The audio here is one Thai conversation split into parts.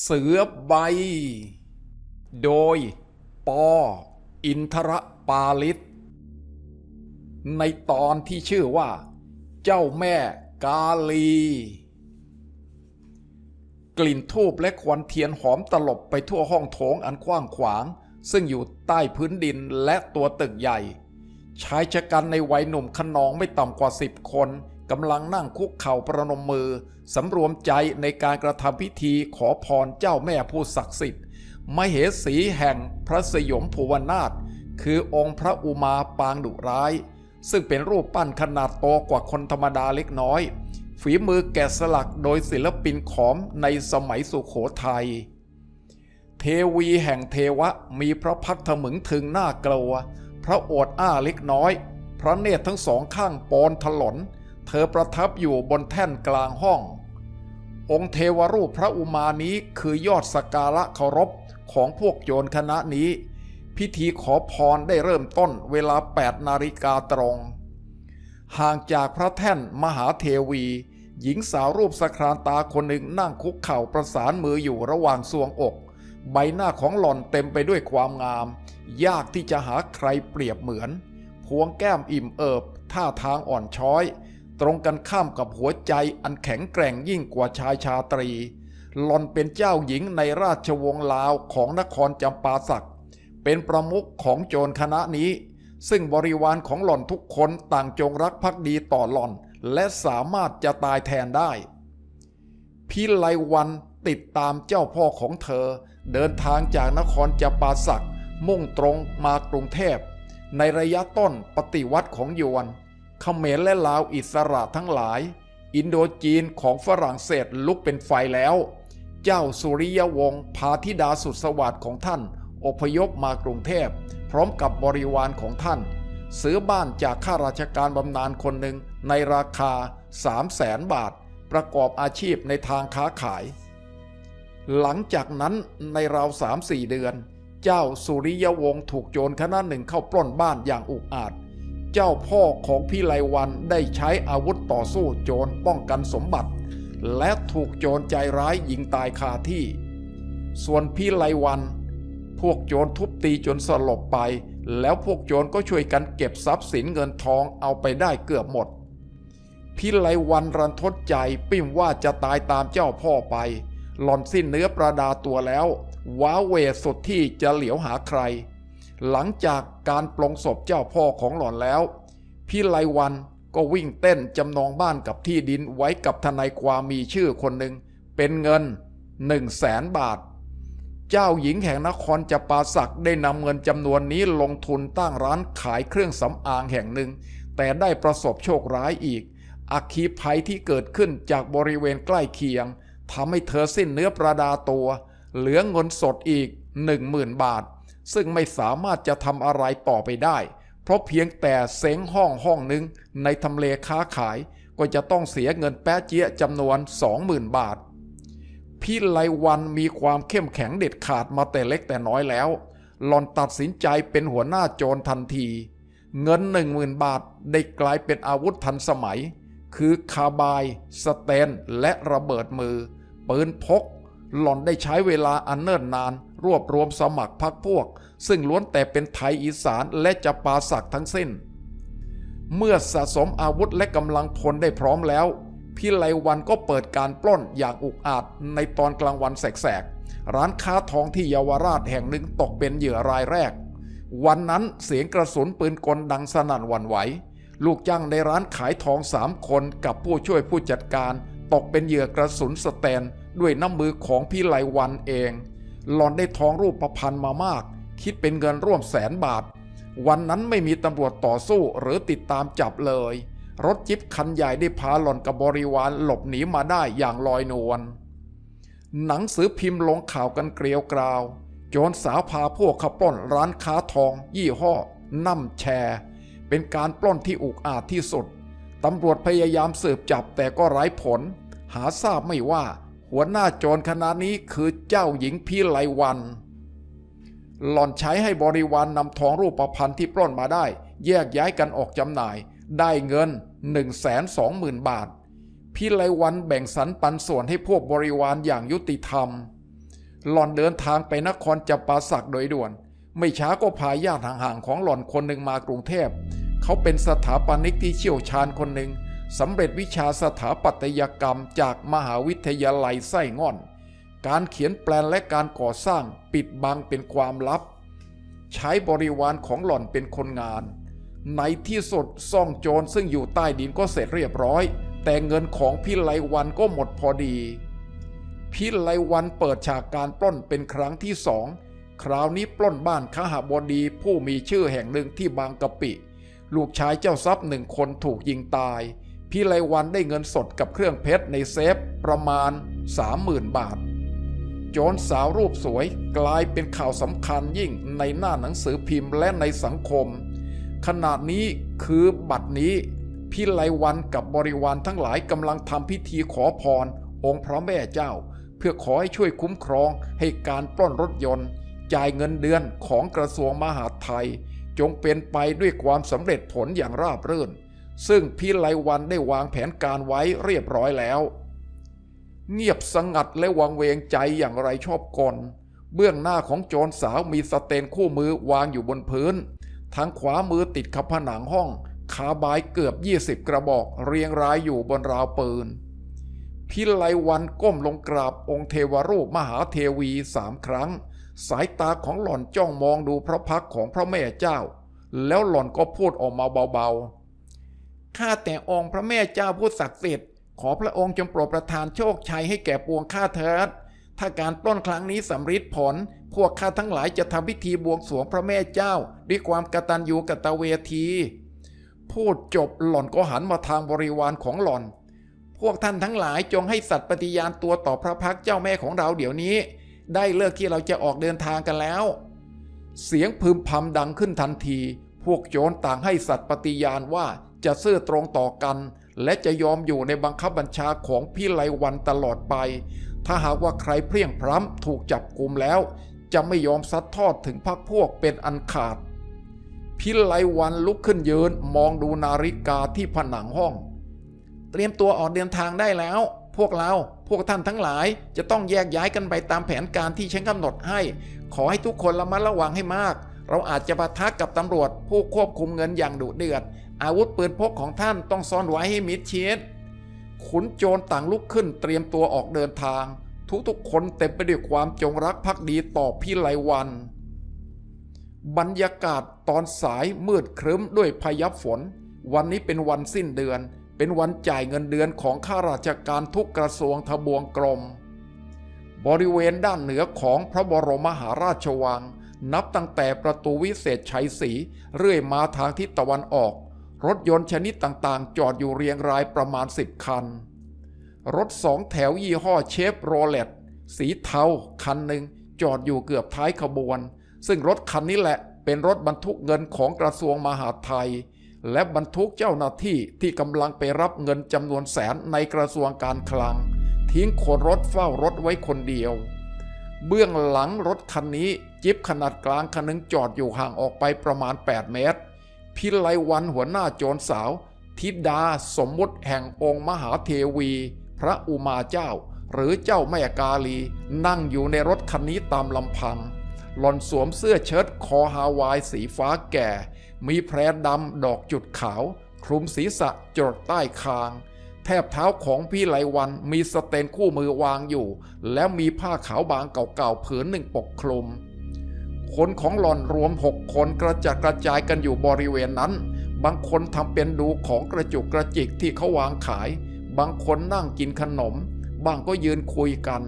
เสือใบ โดย ปอ อินทรปาลิต ในตอนที่ชื่อว่า เจ้าแม่กาลี กลิ่นทูบและควันเทียนหอมตลบไปทั่วห้องโถงอันกว้างขวาง ซึ่งอยู่ใต้พื้นดินและตัวตึกใหญ่ ชายชะกันในวัยหนุ่มขนองไม่ต่ำกว่าสิบคน กำลังนั่งคุกเข่าประนมมือ สำรวมใจในการกระทำพิธีขอพรเจ้าแม่ผู้ศักดิ์สิทธิ์มเหสีแห่งพระสยมภูวนาถคือองค์พระอุมาปางดุร้าย ซึ่งเป็นรูปปั้นขนาดโตกว่าคนธรรมดาเล็กน้อย ฝีมือแกะสลักโดยศิลปินขอมในสมัยสุขโขทัยเทวีแห่งเทวะมีพระพักตร์ถมึงถึงหน้ากลัว พระโอษอ้าเล็กน้อย พระเนตรทั้งสองข้างปอนถลน ธอประทับอยู่บนแท่นกลางห้อง องค์เทวรูปพระอุมานี้คือยอดสการะเคารพของพวกโยนคณะนี้ พิธีขอพรได้เริ่มต้นเวลา 8 นาฬิกาตรง ห่างจากพระแท่นมหาเทวี หญิงสาวรูปสครานตาคนหนึ่งนั่งคุกเข่าประสานมืออยู่ระหว่างสวงอก ใบหน้าของหล่อนเต็มไปด้วยความงาม ยากที่จะหาใครเปรียบเหมือน พวงแก้มอิ่มเอิบ ท่าทางอ่อนช้อย ตรงกันข้ามกับหัวใจอันแข็งแกร่งยิ่งกว่าชายชาตรี หลอนเป็นเจ้าหญิงในราชวงศ์ลาวของนครจำปาสัก เป็นประมุขของโจรคณะนี้ ซึ่งบริวารของหล่อนทุกคนต่างจงรักภักดีต่อหล่อน และสามารถจะตายแทนได้ พิไลวันติดตามเจ้าพ่อของเธอ เดินทางจากนครจำปาสัก มุ่งตรงมากรุงเทพ ในระยะต้นปฏิวัติของยวน เขมรและลาวอิสระทั้งหลาย อินโดจีนของฝรั่งเศสลุกเป็นไฟแล้ว เจ้าสุริยวงศ์พาธิดาสุดสวัสดิ์ของท่าน อพยพมากรุงเทพ พร้อมกับบริวารของท่าน ซื้อบ้านจากข้าราชการบำนาญคนหนึ่งในราคา 3 0 0แสนบาท ประกอบอาชีพในทางค้าขาย หลังจากนั้นในราวสามสี่เดือน เจ้าสุริยวงศ์ถูกโจรคณะหนึ่งเข้าปล้นบ้านอย่างอุกอาจ เจ้าพ่อของพี่ไลวันได้ใช้อาวุธต่อสู้โจรป้องกันสมบัติ และถูกโจรใจร้ายยิงตายคาที่ ส่วนพี่ไลวัน พวกโจรทุบตีจนสลบไป แล้วพวกโจรก็ช่วยกันเก็บทรัพย์สินเงินทองเอาไปได้เกือบหมด พิไลวันรันทดใจปิ้มว่าจะตายตามเจ้าพ่อไป หล่อนสิ้นเนื้อประดาตัวแล้วว้าเวสุดที่จะเหลียวหาใคร หลังจากการปลงศพเจ้าพ่อของหล่อนแล้ว พี่ไลวันก็วิ่งเต้นจำนองบ้านกับที่ดินไว้กับทนายความมีชื่อคนหนึ่งเป็นเงินหนึ่งแสนบาท เจ้าหญิงแห่งนครจำปาสักได้นำเงินจำนวนนี้ลงทุนตั้งร้านขายเครื่องสำอางแห่งหนึ่ง แต่ได้ประสบโชคร้ายอีก อัคคีภัยที่เกิดขึ้นจากบริเวณใกล้เคียงทำให้เธอสิ้นเนื้อประดาตัว เหลือเงินสดอีกหนึ่งหมื่นบาท ซึ่งไม่สามารถจะทำอะไรต่อไปได้ เพราะเพียงแต่เซ้งห้องห้องหนึ่งในทำเลค้าขาย ก็จะต้องเสียเงินแป๊ะเจี๊ยจำนวนสองหมื่นบาท พี่ไลวันมีความเข้มแข็งเด็ดขาดมาแต่เล็กแต่น้อยแล้ว หลอนตัดสินใจเป็นหัวหน้าโจรทันที เงินหนึ่งหมื่นบาทได้กลายเป็นอาวุธทันสมัย คือคาบาย สเตน และระเบิดมือ ปืนพก หล่อนได้ใช้เวลาอันเนิ่นนาน รวบรวมสมัครพรรคพวก ซึ่งล้วนแต่เป็นไทยอีสานและจะปาสักทั้งสิ้น เมื่อสะสมอาวุธและกำลังพลได้พร้อมแล้วพี่ไลวันก็เปิดการปล้นอย่างอุกอาจในตอนกลางวันแสกๆ ร้านค้าทองที่เยาวราชแห่งหนึ่งตกเป็นเหยื่อรายแรก วันนั้นเสียงกระสุนปืนกลดังสนั่นหวั่นไหว ลูกจ้างในร้านขายทองสามคนกับผู้ช่วยผู้จัดการ ตกเป็นเหยื่อกระสุนสแตนด้วยน้ำมือของพี่ไลวันเอง หลอนได้ทองรูปประพันธ์มามาก คิดเป็นเงินร่วมแสนบาท วันนั้นไม่มีตำรวจต่อสู้หรือติดตามจับเลย รถจิ๊บคันใหญ่ได้พาหล่อนกับบริวารหลบหนีมาได้อย่างลอยนวลหนังสือพิมพ์ลงข่าวกันเกลียวกราว โจรสาวพาพวกขับปล้นร้านค้าทอง ยี่ห้อน้ำแชร์ เป็นการปล้นที่อุกอาจที่สุดตำรวจพยายามสืบจับแต่ก็ไร้ผล หาทราบไม่ว่า หัวหน้าโจรคณะนี้คือเจ้าหญิงพิไลวัน หล่อนใช้ให้บริวารนนำทองรูปประพันธ์ที่ปล้นมาได้ แยกย้ายกันออกจำหน่าย ได้เงิน 1 2 0 0 0 0 บาทพี่ไลวันแบ่งสรรปันส่วนให้พวกบริวารอย่างยุติธรรม หล่อนเดินทางไปนครจับปาสักโดยด่วน ไม่ช้าก็พาญาติห่างๆของหล่อนคนหนึ่งมากรุงเทพ เขาเป็นสถาปนิกที่เชี่ยวชาญคนหนึ่ง สำเร็จวิชาสถาปัตยกรรมจากมหาวิทยาลัยไส้ง่อน การเขียนแปลนและการก่อสร้างปิดบังเป็นความลับ ใช้บริวารของหล่อนเป็นคนงาน ในที่สุดซ่องโจรซึ่งอยู่ใต้ดินก็เสร็จเรียบร้อย แต่เงินของพี่ไลวันก็หมดพอดีพี่ไลวันเปิดฉากการปล้นเป็นครั้งที่สองคราวนี้ปล้นบ้านขหบดีผู้มีชื่อแห่งหนึ่งที่บางกะปิ ลูกชายเจ้าทรัพย์หนึ่งคนถูกยิงตาย พี่ไลวันได้เงินสดกับเครื่องเพชรในเซฟประมาณ 30,000 บาท โจรสาวรูปสวยกลายเป็นข่าวสำคัญยิ่งในหน้าหนังสือพิมพ์และในสังคม ขนาดนี้คือบัดนี้ พี่ไลวันกับบริวารทั้งหลายกำลังทำพิธีขอพร องค์พระแม่เจ้า เพื่อขอให้ช่วยคุ้มครองให้การปล้นรถยนต์ จ่ายเงินเดือนของกระทรวงมหาดไทย จงเป็นไปด้วยความสำเร็จผลอย่างราบรื่น ซึ่งพี่ไลวันได้วางแผนการไว้เรียบร้อยแล้ว เงียบสงัดและวังเวงใจอย่างไรชอบกลเบื้องหน้าของโจรสาวมีสเตนคู่มือวางอยู่บนพื้น ทางขวามือติดกับผนังห้อง ขาบายเกือบ 20 กระบอกเรียงรายอยู่บนราวปืน พิไลวันก้มลงกราบองค์เทวรูปมหาเทวีสามครั้ง สายตาของหล่อนจ้องมองดูพระพักของพระแม่เจ้า แล้วหล่อนก็พูดออกมาเบาๆ ข้าแต่องค์พระแม่เจ้าผู้ศักดิ์สิทธิ์ขอพระองค์จงโปรดประทานโชคชัยให้แก่ปวงข้าเถิดถ้าการปล้นครั้งนี้สำเร็จผล พวกข้าทั้งหลายจะทำพิธีบวงสรวงพระแม่เจ้า ด้วยความกตัญญูกตเวที พูดจบหล่อนก็หันมาทางบริวารของหล่อน พวกท่านทั้งหลายจงให้สัตย์ปฏิญาณตัวต่อพระพักเจ้าแม่ของเราเดี๋ยวนี้ ได้เลิกที่เราจะออกเดินทางกันแล้ว เสียงพึมพำดังขึ้นทันที พวกโจรต่างให้สัตย์ปฏิญาณว่า จะซื่อตรงต่อกัน และจะยอมอยู่ในบังคับบัญชาของพี่ไลวันตลอดไป ถ้าหากว่าใครเพลียงพล้ำถูกจับกลุมแล้ว จะไม่ยอมซัดทอดถึงพรรคพวกเป็นอันขาด พิไลวันลุกขึ้นยืนมองดูนาฬิกาที่ผนังห้อง เตรียมตัวออกเดินทางได้แล้ว พวกเราพวกท่านทั้งหลายจะต้องแยกย้ายกันไปตามแผนการที่ฉันกำหนดให้ ขอให้ทุกคนระมัดระวังให้มากเราอาจจะปะทะกับตำรวจผู้ควบคุมเงินอย่างดุเดือด อาวุธปืนพกของท่านต้องซ่อนไว้ให้มิดชิดขุนโจรต่างลุกขึ้นเตรียมตัวออกเดินทาง ทุกๆคนเต็มไปด้วยความจงรักภักดีต่อพี่ไลวัน บรรยากาศตอนสายมืดครึ้มด้วยพายับฝน วันนี้เป็นวันสิ้นเดือน เป็นวันจ่ายเงินเดือนของข้าราชการทุกกระทรวงทบวงกรม บริเวณด้านเหนือของพระบรมมหาราชวัง นับตั้งแต่ประตูวิเศษชัยศรีเรื่อยมาทางทิศตะวันออก รถยนต์ชนิดต่างๆ จอดอยู่เรียงรายประมาณ 10 คัน รถสองแถวยี่ห้อเชฟโรเลตสีเทาคันหนึ่งจอดอยู่เกือบท้ายขบวน ซึ่งรถคันนี้แหละเป็นรถบรรทุกเงินของกระทรวงมหาดไทย และบรรทุกเจ้าหน้าที่ที่กำลังไปรับเงินจำนวนแสนในกระทรวงการคลัง ทิ้งคนรถเฝ้ารถไว้คนเดียว เบื้องหลังรถคันนี้ จิบขนาดกลางคันหนึงจอดอยู่ห่างออกไปประมาณ 8 เมตร พิไลวันหัวหน้าโจรสาว ธิดาสมมุติแห่งองค์มหาเทวี พระอุมาเจ้า หรือเจ้าแม่กาลี นั่งอยู่ในรถคันนี้ตามลำพัง หล่อนสวมเสื้อเชิ้ตคอฮาวายสีฟ้าแก่ มีแพรดำดอกจุดขาว คลุมศีรษะจดใต้คาง แทบเท้าของพี่ไลวันมีสเตนคู่มือวางอยู่ แล้วมีผ้าขาวบางเก่าๆผืนหนึ่งปกคลุม คนของหล่อนรวมหกคนกระจัดกระจายกันอยู่บริเวณนั้น บางคนทำเป็นดูของกระจุกกระจิกที่เขาวางขาย บางคนนั่งกินขนม บางก็ยืนคุยกัน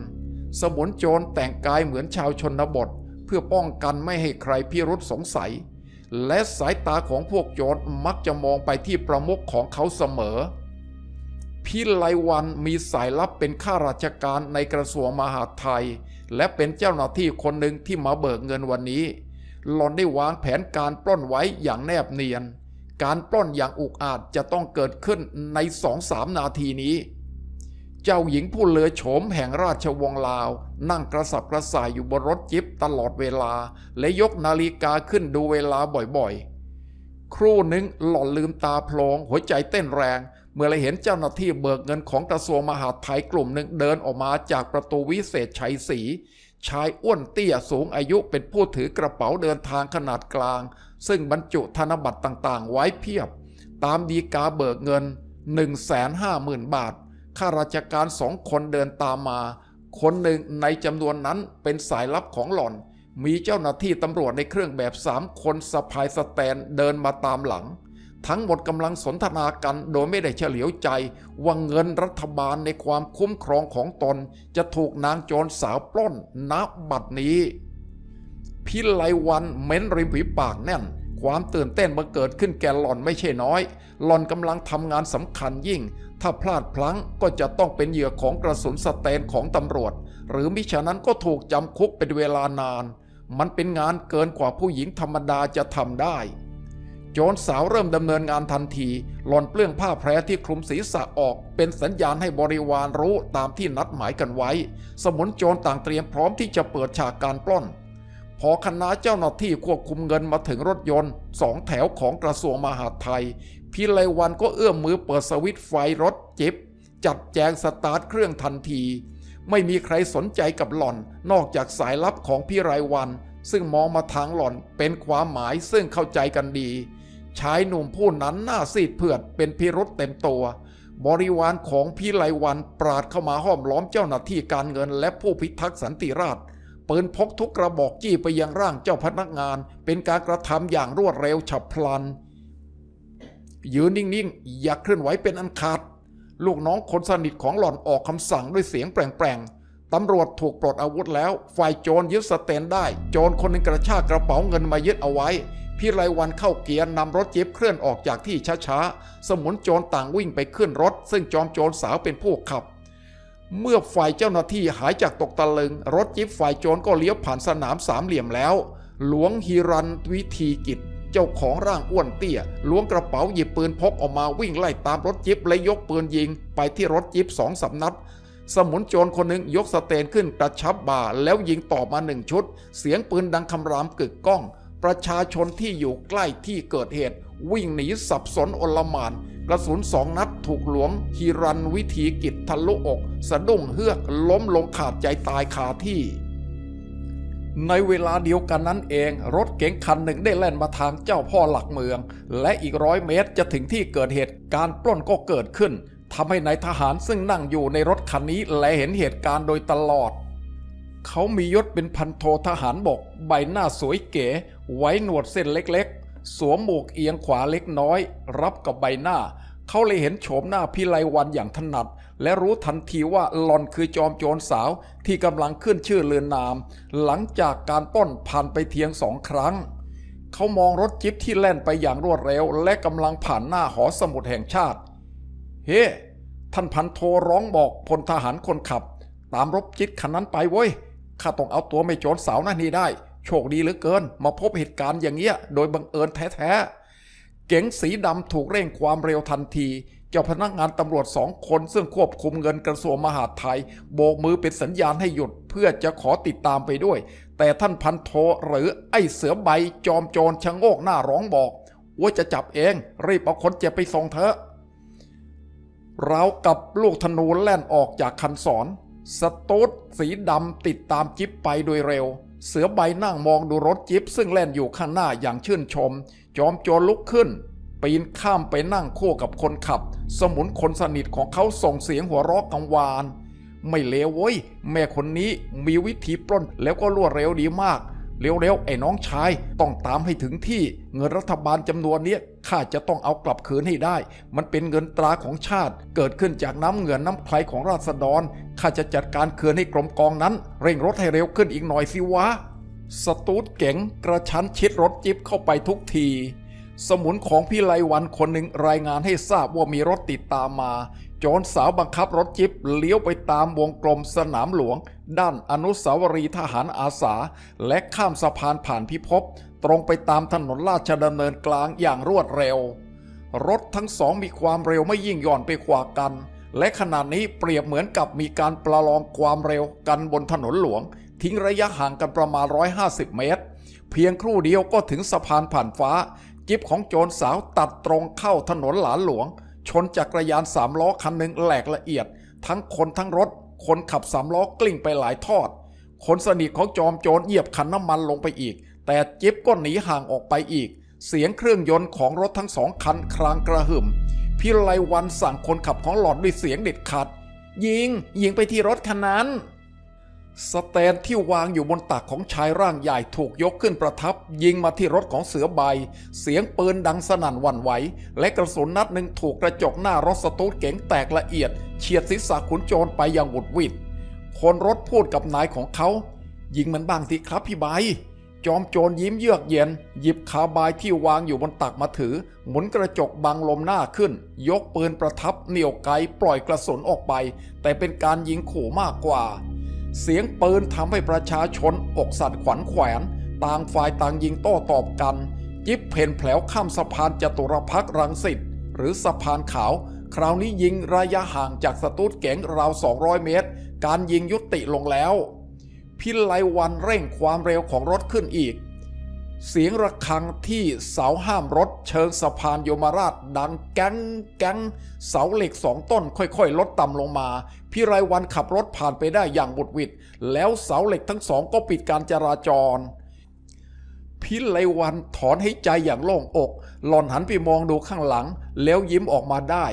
สมุนโจรแต่งกายเหมือนชาวชนบท เพื่อป้องกันไม่ให้ใครพิรุษสงสัย และสายตาของพวกโจรมักจะมองไปที่ประมุขของเขาเสมอพิไลวันมีสายลับเป็นข้าราชการในกระทรวงมหาดไทย และเป็นเจ้าหน้าที่คนหนึ่งที่มาเบิกเงินวันนี้หล่อนได้วางแผนการปล้นไว้อย่างแนบเนียน การปล้นอย่างอุกอาจจะต้องเกิดขึ้นในสองสามนาทีนี้ เจ้าหญิงผู้เลือโฉมแห่งราชวงศ์ลาว นั่งกระสับกระส่ายอยู่บนรถจิบตลอดเวลา และยกนาฬิกาขึ้นดูเวลาบ่อยๆ ครู่หนึ่งหล่อนลืมตาโพลงหัวใจเต้นแรง เมื่อเราเห็นเจ้าหน้าที่เบิกเงินของกระทรวงมหาดไทยกลุ่มหนึ่งเดินออกมาจากประตูวิเศษชัยศรีชายอ้วนเตี้ยสูงอายุเป็นผู้ถือกระเป๋าเดินทางขนาดกลาง ซึ่งบรรจุธนบัตรต่างๆ ไว้เพียบ ตามดีกาเบิกเงิน 150,000 บาท ข้าราชการสองคนเดินตามมา คนหนึ่งในจำนวนนั้นเป็นสายลับของหล่อน มีเจ้าหน้าที่ตำรวจในเครื่องแบบสามคนสะพายสแตนเดินมาตามหลัง ทั้งหมดกำลังสนทนากันโดยไม่ได้เฉลียวใจ ว่าเงินรัฐบาลในความคุ้มครองของตน จะถูกนางโจรสาวปล้นณบัดนี้ พิไลวันเม้นริมฝีปากแน่น ความตื่นเต้นมาเกิดขึ้นแก่หล่อนไม่ใช่น้อย หล่อนกำลังทำงานสำคัญยิ่ง ถ้าพลาดพลั้งก็จะต้องเป็นเหยื่อของกระสุนสเตนของตำรวจ หรือมิฉะนั้นก็ถูกจำคุกเป็นเวลานาน มันเป็นงานเกินกว่าผู้หญิงธรรมดาจะทำได้ โจรสาวเริ่มดำเนินงานทันที หล่อนเปลื้องผ้าแพรที่คลุมศีรษะออก เป็นสัญญาณให้บริวารรู้ตามที่นัดหมายกันไว้ สมุนโจรต่างเตรียมพร้อมที่จะเปิดฉากการปล้น พอคณะเจ้าหน้าที่ควบคุมเงินมาถึงรถยนต์สองแถวของกระทรวงมหาดไทยพี่ไลวันก็เอื้อมมือเปิดสวิตช์ไฟรถจิบ จัดแจงสตาร์ทเครื่องทันที ไม่มีใครสนใจกับหล่อนนอกจากสายลับของพี่ไรวันซึ่งมองมาทางหล่อนเป็นความหมายซึ่งเข้าใจกันดี ชายหนุ่มผู้นั้นหน้าซีดเผือดเป็นพิรุษเต็มตัว บริวารของพี่ไลวันปราดเข้ามาห้อมล้อมเจ้าหน้าที่การเงินและผู้พิทักษ์สันติราษฎร์ปืนพกทุกกระบอกจี้ไปยังร่างเจ้าพนักงาน เป็นการกระทำอย่างรวดเร็วฉับพลัน ยืนนิ่งๆ อย่าเคลื่อนไหวเป็นอันขาด ลูกน้องคนสนิทของหล่อนออกคำสั่งด้วยเสียงแปลงๆตำรวจถูกปลดอาวุธแล้ว ฝ่ายโจรยึดสเตนได้ โจรคนหนึ่งกระชากกระเป๋าเงินมายึดเอาไว้ พี่ไรวันเข้าเกียร์นำรถจิ๊บเคลื่อนออกจากที่ช้าๆ สมุนโจรต่างวิ่งไปขึ้นรถ ซึ่งจอมโจรสาวเป็นผู้ขับ เมื่อฝ่ายเจ้าหน้าที่หายจากตกตะลึง รถจิ๊บฝ่ายโจรก็เลี้ยวผ่านสนามสามเหลี่ยมแล้ว หลวงฮิรันวิธีกิจ เจ้าของร่างอ้วนเตี้ยล้วงกระเป๋าหยิบปืนพกออกมาวิ่งไล่ตามรถจิ๊บและยกปืนยิง ไปที่รถจิ๊บสองสำนัดสมุนโจรคนหนึ่งยกสเตนขึ้นกระชับบ่าแล้วยิงต่อมาหนึ่งชุด เสียงปืนดังคำรามกึกก้อง ประชาชนที่อยู่ใกล้ที่เกิดเหตุ วิ่งหนีสับสนอลหมาน กระสุนสองนัดถูกหลวงฮิรันวิธีกิจทะลุอก สะดุ้งเฮือกล้มลงขาดใจตายคาที่ ในเวลาเดียวกันนั้นเอง รถเก๋งคันหนึ่งได้แล่นมาทางเจ้าพ่อหลักเมือง และอีกร้อยเมตรจะถึงที่เกิดเหตุการปล้นก็เกิดขึ้นทำให้นายทหารซึ่งนั่งอยู่ในรถคันนี้และเห็นเหตุการณ์โดยตลอด เขามียศเป็นพันโททหารบก ใบหน้าสวยเก๋ ไว้หนวดเส้นเล็กๆ สวมหมวกเอียงขวาเล็กน้อย รับกับใบหน้า เขาเลยเห็นโฉมหน้าพี่ไลวันอย่างถนัด และรู้ทันทีว่าหลอนคือจอมโจรสาวที่กำลังขึ้นชื่อเลือนนาม หลังจากการปล้นผ่านไปเพียงสองครั้ง เขามองรถจิ๊บที่แล่นไปอย่างรวดเร็ว และกำลังผ่านหน้าหอสมุดแห่งชาติ เฮ้ท่านพันโทร้องบอกพลทหารคนขับ ตามรถจิ๊บคันนั้นไปเว้ย ข้าต้องเอาตัวไม่โจรสาวนั่นนี่ได้ โชคดีเหลือเกิน มาพบเหตุการณ์อย่างเงี้ย โดยบังเอิญแท้ๆ เก๋งสีดำถูกเร่งความเร็วทันที เจ้าพนักงานตำรวจสองคนซึ่งควบคุมเงินกระทรวงมหาดไทย โบกมือเป็นสัญญาณให้หยุดเพื่อจะขอติดตามไปด้วย แต่ท่านพันโทหรือไอ้เสือใบจอมโจรชะโงกหน้าร้องบอกว่าจะจับเอง รีบเอาคนเจ็บไปส่งเถอะเรากับลูกธนูแล่นออกจากคันศร สตูดสีดำติดตามจิ๊บไปโดยเร็ว เสือใบนั่งมองดูรถจิ๊บซึ่งแล่นอยู่ข้างหน้าอย่างชื่นชม จอมโจรลุกขึ้น ปีนข้ามไปนั่งคู่กับคนขับ สมุนคนสนิทของเขาส่งเสียงหัวเราะกังวาน ไม่เลวเว้ย แม่คนนี้มีวิธีปล้นแล้วก็รวดเร็วดีมาก เร็วๆไอ้น้องชาย ต้องตามให้ถึงที่เงินรัฐบาลจำนวนเนี้ยข้าจะต้องเอากลับคืนให้ได้ มันเป็นเงินตราของชาติ เกิดขึ้นจากน้ำเงินน้ำใครของราษฎรข้าจะจัดการคืนให้กรมกองนั้น เร่งรถให้เร็วขึ้นอีกหน่อยสิวะสตูดเก๋งกระชั้นชิดรถจิ๊บเข้าไปทุกที สมุนของพี่ไลวันคนหนึ่งรายงานให้ทราบว่ามีรถติดตามมา โจรสาวบังคับรถจิ๊บเลี้ยวไปตามวงกลมสนามหลวง ด้านอนุสาวรีย์ทหารอาสา และข้ามสะพานผ่านพิภพตรงไปตามถนนราชดำเนินกลางอย่างรวดเร็ว รถทั้งสองมีความเร็วไม่ยิ่งย่อนไปกว่ากัน และขณะนี้เปรียบเหมือนกับมีการประลองความเร็วกันบนถนนหลวง ทิ้งระยะห่างกันประมาณ 150 เมตร เพียงครู่เดียวก็ถึงสะพานผ่านฟ้า จิบของโจรสาวตัดตรงเข้าถนนหลานหลวง ชนจักรยานสามล้อคันหนึ่งแหลกละเอียด ทั้งคนทั้งรถ คนขับสามล้อกลิ้งไปหลายทอด คนสนิทของจอมโจรเหยียบคันน้ำมันลงไปอีก แต่จิ๊บก็หนีห่างออกไปอีก เสียงเครื่องยนต์ของรถทั้งสองคันครางกระหึ่มพิไลวันสั่งคนขับของหลอดด้วยเสียงเด็ดขาดยิงยิงไปที่รถคันนั้น สแตนที่วางอยู่บนตักของชายร่างใหญ่ถูกยกขึ้นประทับ ยิงมาที่รถของเสือใบ เสียงปืนดังสนั่นวันไหว และกระสุนนัดหนึ่งถูกกระจกหน้ารถสตูดเก๋งแตกละเอียด เฉียดศีรษะขุนโจรไปอย่างหวุดหวิดคนรถพูดกับนายของเขา ยิงมันบ้างสิครับพี่ใบ จอมโจรยิ้มเยือกเย็น หยิบคาบายที่วางอยู่บนตักมาถือ หมุนกระจกบังลมหน้าขึ้น ยกปืนประทับเหนี่ยวไกปล่อยกระสุนออกไป แต่เป็นการยิงขู่มากกว่า เสียงปืนทำให้ประชาชนอกสั่นขวัญแขวน ต่างฝ่ายต่างยิงโต้ตอบกัน ยิบเพนแผลวข้ามสะพานจตุรพักรังสิตหรือสะพานขาว คราวนี้ยิงระยะห่างจากสตูดเก๋งราว 200 เมตร การยิงยุติลงแล้ว พิไลวันเร่งความเร็วของรถขึ้นอีก เสียงระฆังที่เสาห้ามรถเชิงสะพานโยมราชดังแก๊งแก๊งเสาเหล็กสองต้นค่อยๆ ลดต่ำลงมา พิไรวันขับรถผ่านไปได้อย่างบุดวิดแล้วเสาเหล็กทั้งสองก็ปิดการจราจร พิไลวันถอนให้ใจอย่างโล่งอก หล่อนหันไปมองดูข้างหลัง แล้วยิ้มออกมาได้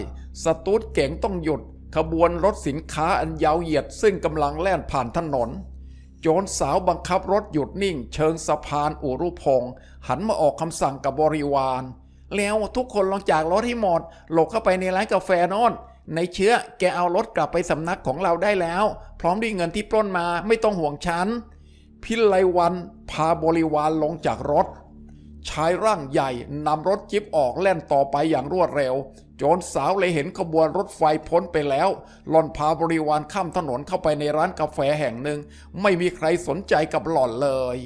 สตูดเก๋งต้องหยุด ขบวนรถสินค้าอันยาวเหยียดซึ่งกำลังแล่นผ่านถนน โจรสาวบังคับรถหยุดนิ่ง เชิงสะพานอุรุพงศ์หันมาออกคำสั่งกับบริวาร แล้วทุกคนลงจากรถให้หมดหลบเข้าไปในร้านกาแฟนอนในเชื้อแกเอารถกลับไปสำนักของเราได้แล้ว พร้อมด้วยเงินที่ปล้นมาไม่ต้องห่วงฉันพิไลวันพาบริวารลงจากรถ ชายร่างใหญ่นำรถจิ๊บออกแล่นต่อไปอย่างรวดเร็ว โจรสาวเลยเห็นขบวนรถไฟพ้นไปแล้ว หล่อนพาบริวารข้ามถนนเข้าไปในร้านกาแฟแห่งหนึ่ง ไม่มีใครสนใจกับหล่อนเลย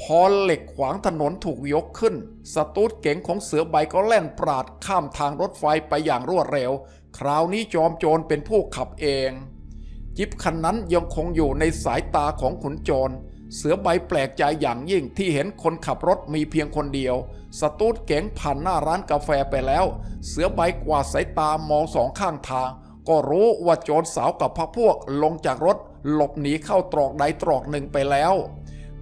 พอเหล็กขวางถนนถูกยกขึ้น สตูดเก๋งของเสือใบก็แล่นปราดข้ามทางรถไฟไปอย่างรวดเร็ว คราวนี้จอมโจรเป็นผู้ขับเอง จิบคันนั้นยังคงอยู่ในสายตาของขุนโจร เสือใบแปลกใจอย่างยิ่งที่เห็นคนขับรถมีเพียงคนเดียว สตูดเก๋งผ่านหน้าร้านกาแฟไปแล้ว เสือใบกวาดสายตามองสองข้างทาง ก็รู้ว่าโจรสาวกับพรรคพวกลงจากรถ หลบหนีเข้าตรอกใดตรอกหนึ่งไปแล้ว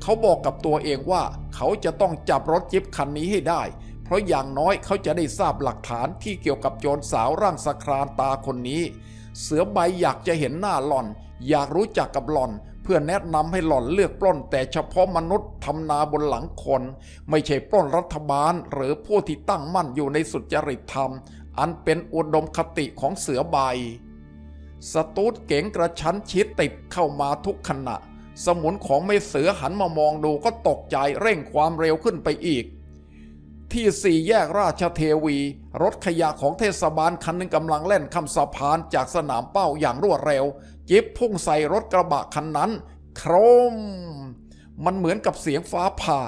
เขาบอกกับตัวเองว่าเขาจะต้องจับรถจิบคันนี้ให้ได้ เพราะอย่างน้อยเขาจะได้ทราบหลักฐานที่เกี่ยวกับโจรสาวร่างสครานตาคนนี้ เสือใบอยากจะเห็นหน้าหล่อน อยากรู้จักกับหล่อน เพื่อแนะนำให้หล่อนเลือกปล้น แต่เฉพาะมนุษย์ทำนาบนหลังคน ไม่ใช่ปล้นรัฐบาล หรือผู้ที่ตั้งมั่นอยู่ในสุจริตธรรม อันเป็นอุดมคติของเสือใบ สตูดเก๋งกระชั้นชิดติดเข้ามาทุกขณะ สมุนของไม่เสือหันมามองดูก็ตกใจเร่งความเร็วขึ้นไปอีกที่สี่แยกราชเทวี รถขยะของเทศบาลคันหนึงกำลังเล่นข้ามสะพานจากสนามเป้าอย่างรวดเร็ว จิ๊บพุ่งใส่รถกระบะคันนั้น โครม มันเหมือนกับเสียงฟ้าผ่า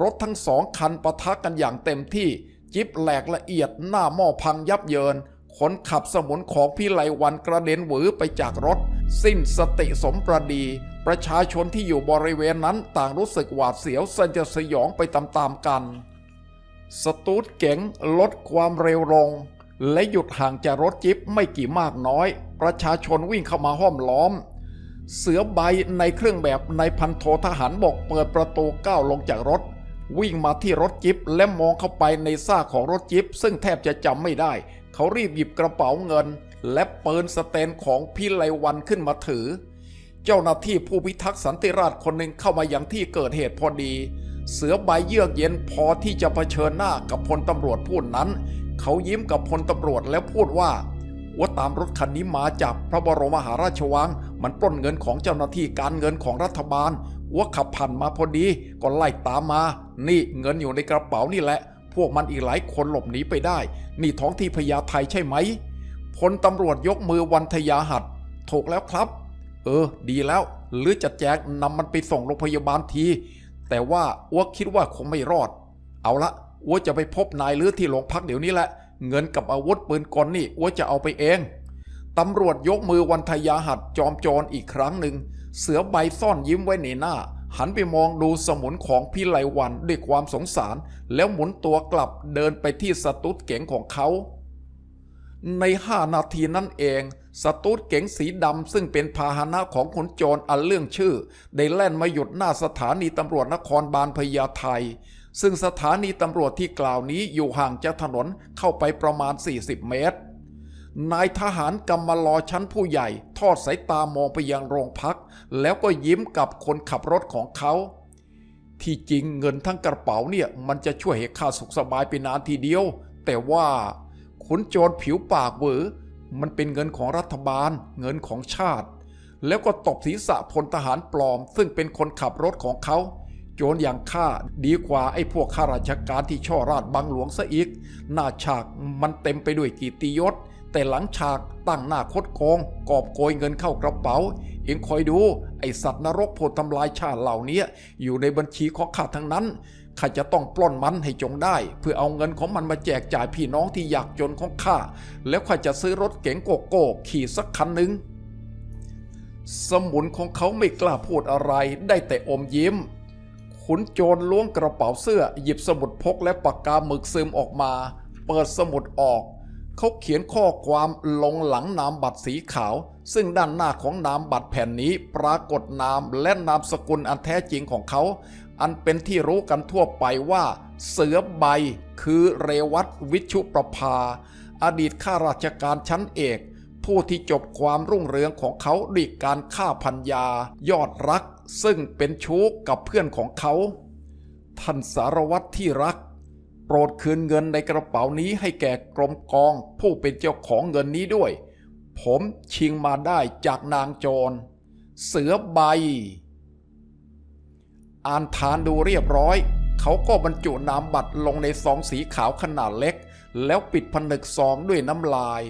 รถทั้งสองคันปะทะกันอย่างเต็มที่ จิ๊บแหลกละเอียดหน้าหม้อพังยับเยินคนขับสมุนของพี่ไลวันกระเด็นหวือไปจากรถ สิ้นสติสมประดี ประชาชนที่อยู่บริเวณนั้นต่างรู้สึกหวาดเสียวสยดสยองไปตามๆกัน สตูดเก๋งลดความเร็วลง และหยุดห่างจากรถจิ๊บไม่กี่มากน้อย ประชาชนวิ่งเข้ามาห้อมล้อม เสือใบในเครื่องแบบในพันโททหารบกเปิดประตูก้าวลงจากรถ วิ่งมาที่รถจิ๊บและมองเข้าไปในซาของรถจิ๊บซึ่งแทบจะจำไม่ได้ เขารีบหยิบกระเป๋าเงิน และปืนสเตนของพี่ไลวันขึ้นมาถือ เจ้าหน้าที่ผู้พิทักษ์สันติราษฎร์คนหนึ่งเข้ามาอย่างที่เกิดเหตุพอดี เสือใบเยือกเย็นพอที่จะเผชิญหน้ากับพลตำรวจผู้นั้น เขายิ้มกับพลตำรวจแล้วพูดว่าว่าตามรถคันนี้มาจากพระบรมมหาราชวัง มันปล้นเงินของเจ้าหน้าที่การเงินของรัฐบาลว่าขับผ่านมาพอดีก็ไล่ตามมา นี่เงินอยู่ในกระเป๋านี่แหละ พวกมันอีกหลายคนหลบหนีไปได้ นี่ท้องที่พญาไทใช่ไหมพลตำรวจยกมือวันทยาหัดถูกแล้วครับ เออ ดีแล้ว หรือจะแจกนำมันไปส่งโรงพยาบาลที แต่ว่าอ้วคิดว่าคงไม่รอด เอาละอ้วจะไปพบนายลือที่โรงพักเดี๋ยวนี้แหละ เงินกับอาวุธปืนกลนี่อ้วจะเอาไปเองตำรวจยกมือวันทยาหัดจอมโจรอีกครั้งหนึ่ง เสือใบซ่อนยิ้มไว้ในหน้า หันไปมองดูสมุนของพี่ไลวันด้วยความสงสาร แล้วหมุนตัวกลับเดินไปที่สตุดเก๋งของเขา ในห้านาทีนั่นเอง สตูดเก๋งสีดำซึ่งเป็นพาหนะของขุนโจรอันเรื่องชื่อ ได้แล่นมาหยุดหน้าสถานีตำรวจนครบาลพญาไทซึ่งสถานีตำรวจที่กล่าวนี้อยู่ห่างจากถนนเข้าไปประมาณ 40 เมตร นายทหารกำมารอชั้นผู้ใหญ่ ทอดสายตามองไปยังโรงพัก แล้วก็ยิ้มกับคนขับรถของเขา ที่จริงเงินทั้งกระเป๋าเนี่ยมันจะช่วยให้ข้าสุขสบายไปนานทีเดียว แต่ว่าขุนโจรผิวปากเวอ มันเป็นเงินของรัฐบาล เงินของชาติ แล้วก็ตบศีรษะพลทหารปลอม ซึ่งเป็นคนขับรถของเขา โจรอย่างข้าดีกว่าไอ้พวกข้าราชการที่ช่อราดบังหลวงซะอีก หน้าฉากมันเต็มไปด้วยกีติยศ แต่หลังฉากตั้งหน้าคดโกง กอบโกยเงินเข้ากระเป๋า เองคอยดู ไอสัตว์นรกโพดทำลายชาติเหล่านี้อยู่ในบัญชีของข้าทั้งนั้น ข้าจะต้องปล้นมันให้จงได้ เพื่อเอาเงินของมันมาแจกจ่ายพี่น้องที่ยากจนของข้า แล้วข้าจะซื้อรถเก๋งโกโก้ขี่สักคันหนึ่งสมุนของเขาไม่กล้าพูดอะไรได้แต่อมยิ้ม ขุนโจรล้วงกระเป๋าเสื้อ หยิบสมุดพกและปากกาหมึกซึมออกมา เปิดสมุดออก เขาเขียนข้อความลงหลังนามบัตรสีขาว ซึ่งด้านหน้าของนามบัตรแผ่นนี้ปรากฏนามและนามสกุลอันแท้จริงของเขา อันเป็นที่รู้กันทั่วไปว่า เสือใบคือเรวัตวิชุประภา อดีตข้าราชการชั้นเอก ผู้ที่จบความรุ่งเรืองของเขาด้วยการฆ่าพัญญายอดรัก ซึ่งเป็นชู้กับเพื่อนของเขา ท่านสารวัตรที่รัก โปรดคืนเงินในกระเป๋านี้ให้แก่กรมกอง ผู้เป็นเจ้าของเงินนี้ด้วย ผมชิงมาได้จากนางโจร เสือใบ อ่านทานดูเรียบร้อย เขาก็บรรจุนามบัตรลงในซองสีขาวขนาดเล็ก แล้วปิดผนึกซองด้วยน้ำลาย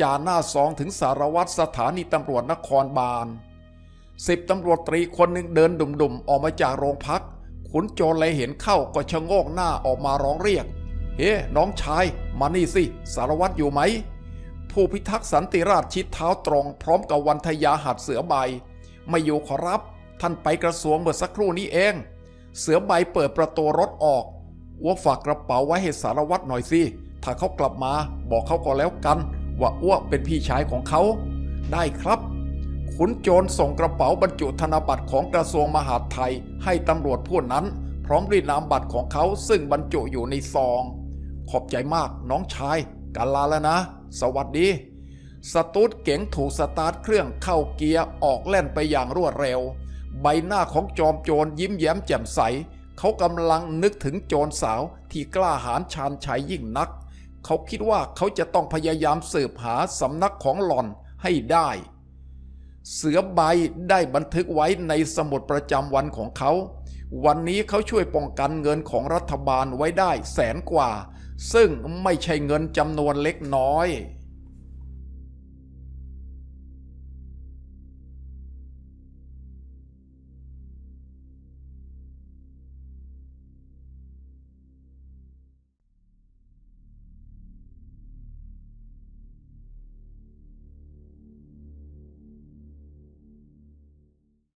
จาหน้าซองถึงสารวัตรสถานีตำรวจนครบาลสิบตำรวจตรีคนหนึ่งเดินดุ่มๆ ออกมาจากโรงพัก ขุนโจรเลยเห็นเข้าก็ชะโงกหน้าออกมาร้องเรียก เฮ้ น้องชาย มานี่สิ สารวัตรอยู่ไหม ผู้พิทักษ์สันติราชชิดเท้าตรง พร้อมกับวันทยาหัดเสือใบ ไม่อยู่ขอรับ ท่านไปกระทรวงเมื่อสักครู่นี้เอง เสือใบเปิดประตูรถออกอ้วฝากกระเป๋าไว้ให้สารวัตรหน่อยสิถ้าเขากลับมาบอกเขาก็แล้วกัน ว่าอ้วเป็นพี่ชายของเขา ได้ครับ ขุนโจรส่งกระเป๋าบรรจุธนบัตรของกระทรวงมหาดไทยให้ตำรวจผู้นั้น พร้อมด้วยนามบัตรของเขาซึ่งบรรจุอยู่ในซอง ขอบใจมากน้องชายกาลาแล้วนะ สวัสดีสตูดเก๋งถูกสตาร์ทเครื่องเข้าเกียร์ออกแล่นไปอย่างรวดเร็ว ใบหน้าของจอมโจรยิ้มแย้มแจ่มใส เขากำลังนึกถึงโจรสาวที่กล้าหาญชาญชัยยิ่งนัก เขาคิดว่าเขาจะต้องพยายามสืบหาสำนักของหล่อนให้ได้ เสือใบได้บันทึกไว้ในสมุดประจำวันของเขา วันนี้เขาช่วยป้องกันเงินของรัฐบาลไว้ได้แสนกว่า ซึ่งไม่ใช่เงินจำนวนเล็กน้อย